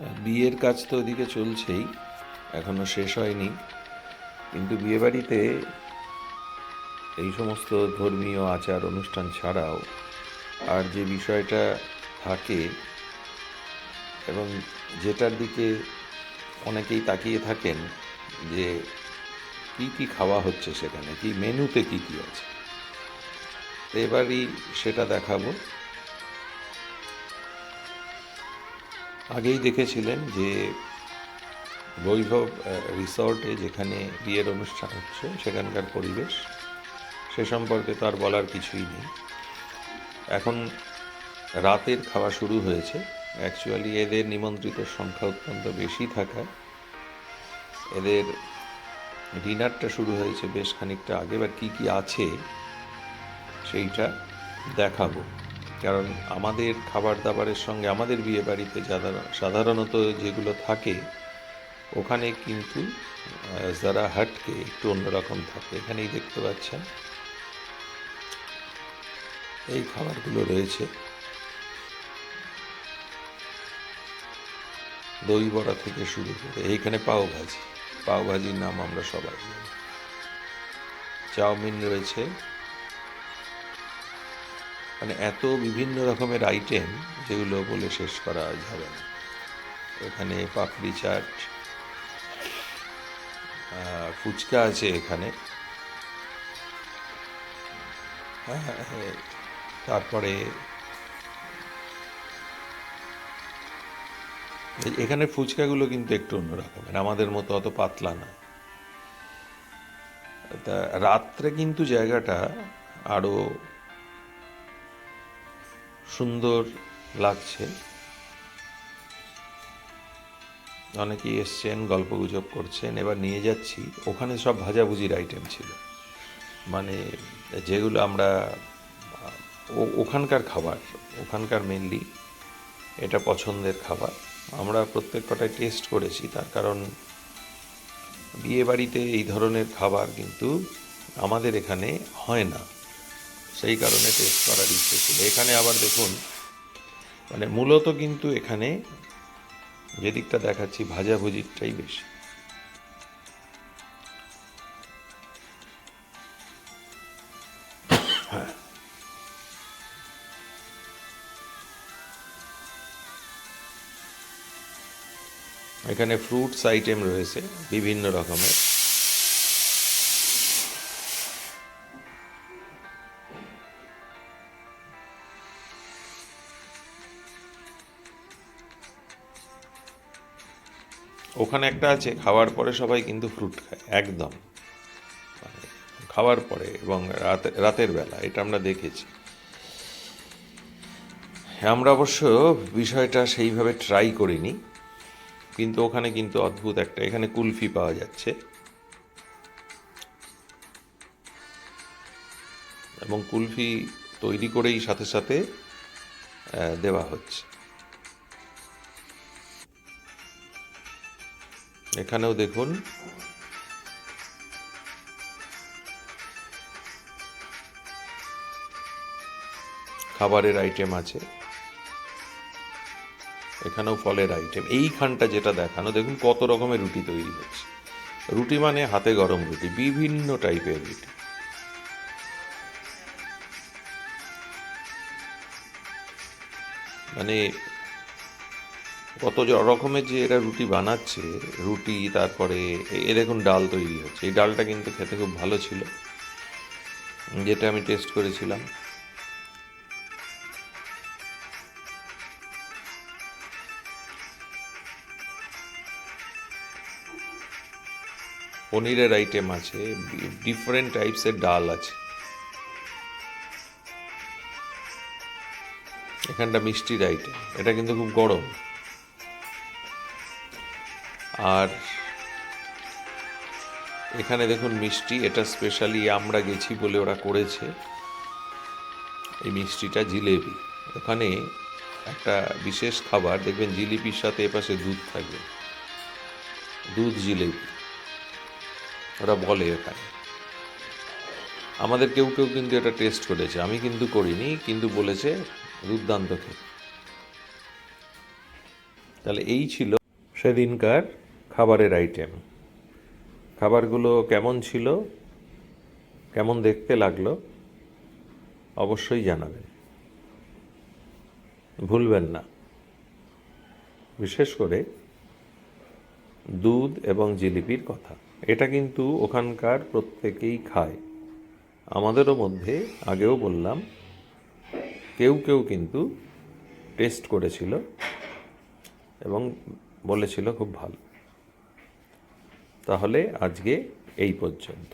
বিয়ের কাজ তো ওদিকে চলছেই, এখনও শেষ হয়নি। কিন্তু বিয়েবাড়িতে এই সমস্ত ধর্মীয় আচার অনুষ্ঠান ছাড়াও আর যে বিষয়টা থাকে এবং যেটার দিকে অনেকেই তাকিয়ে থাকেন যে কি কি খাওয়া হচ্ছে সেখানে, কি মেনুতে কি কি আছে। এবারই সেটা দেখাবো। আগেই দেখেছিলেন যে বৈভব রিসর্টে যেখানে বিয়ের অনুষ্ঠান হচ্ছে, সেখানকার পরিবেশ, সে সম্পর্কে তো আর বলার কিছুই নেই। এখন রাতের খাওয়া শুরু হয়েছে। অ্যাকচুয়ালি এদের নিমন্ত্রিত সংখ্যা অত্যন্ত বেশি থাকায়। এদের ডিনারটা শুরু হয়েছে বেশ খানিকটা আগে বা কী কী আছে, সেইটা দেখাবো। কারণ আমাদের খাবার দাবারের সঙ্গে আমাদের বিয়ে বাড়িতে সাধারণত যেগুলো থাকে, ওখানে কিন্তু যারা হাটকে একটু অন্যরকম থাকে। এখানেই দেখতে পাচ্ছেন। এই খাবারগুলো রয়েছে। দই বড়া থেকে শুরু করে, এইখানে পাও ভাজি। পাও ভাজির নাম আমরা সবাই চাউমিন রয়েছে। মানে এত বিভিন্ন রকমের আইটেম যেগুলো বলে শেষ করা যাবে না। এখানে পাপড়ি চাট ফুচকা আছে এখানে। হ্যাঁ, তারপরে এখানে ফুচকাগুলো কিন্তু একটু অন্যরকমের আমাদের মতো অত পাতলা না। তা রাত্রে কিন্তু জায়গাটা আরও সুন্দর লাগছে। অনেকেই এসছেন, গল্প গুজব করছেন, এবার নিয়ে যাচ্ছি। ওখানে সব ভাজাভুজির আইটেম ছিল। মানে যেগুলো আমরা ওখানকার খাবার, ওখানকার মেনলি এটা পছন্দের খাবার। আমরা প্রত্যেক কটায় টেস্ট করেছি, তার কারণ বিয়ে বাড়িতে এই ধরনের খাবার কিন্তু আমাদের এখানে হয় না। সেই কারণে টেস্ট করার ইচ্ছে ছিল। এখানে আবার দেখুন মানে মূলত কিন্তু এখানে যেদিকটা দেখাচ্ছি, ভাজাভুজিরটাই বেশি। হ্যাঁ। এখানে ফ্রুটস আইটেম রয়েছে, বিভিন্ন রকমের। ওখানে একটা আছে, খাওয়ার পরে সবাই কিন্তু ফ্রুট খায়, একদম। মানে খাওয়ার পরে এবং রাতে, রাতের বেলা, এটা আমরা দেখেছি। আমরা অবশ্য বিষয়টা সেইভাবে ট্রাই করিনি, কিন্তু ওখানে কিন্তু অদ্ভুত একটা, এখানে কুলফি পাওয়া যাচ্ছে। এবং কুলফি তৈরি করেই সাথে সাথে দেওয়া হচ্ছে। এখানেও দেখুন। খাবারের আইটেম আছে। এখানেও ফলের আইটেম এইখানটা যেটা দেখানো, দেখুন কত রকমের রুটি তৈরি হচ্ছে। রুটি মানে হাতে গরম রুটি, বিভিন্ন টাইপের রুটি। মানে কত রকমের যে এরা রুটি বানাচ্ছে, রুটি, তারপরে এ- এ ডাল তৈরি হচ্ছে। এই ডালটা কিন্তু খেতে খুব ভালো ছিল। যেটা আমি টেস্ট করেছিলাম। পনিরের আইটেম আছে ডিফারেন্ট টাইপসের ডাল আছে। এখানটা মিষ্টির আইটেম এটা কিন্তু খুব গরম। আর এখানে দেখুন মিষ্টি, এটা স্পেশালি আমরা গেছি বলে ওরা করেছে। এই মিষ্টিটা জিলেবি। ওখানে একটা বিশেষ খাবার, দেখবেন জিলিপির সাথে এপাশে দুধ থাকবে দুধ জিলেবি। ওরা বলে এখানে। আমাদের কেউ কেউ কিন্তু এটা টেস্ট করেছে। আমি কিন্তু করিনি, কিন্তু বলেছে দুর্দান্ত খেতে। তাহলে এই ছিল সেদিনকার খাবারের আইটেম খাবারগুলো কেমন ছিল? কেমন দেখতে লাগল? অবশ্যই জানাবেন। ভুলবেন না। বিশেষ করে দুধ এবং জিলিপির কথা। এটা কিন্তু ওখানকার প্রত্যেকেই খায়। আমাদেরও মধ্যে আগেও বললাম, কেউ কেউ কিন্তু টেস্ট করেছিল এবং বলেছিল খুব ভালো। তাহলে আজকে এই পর্যন্ত।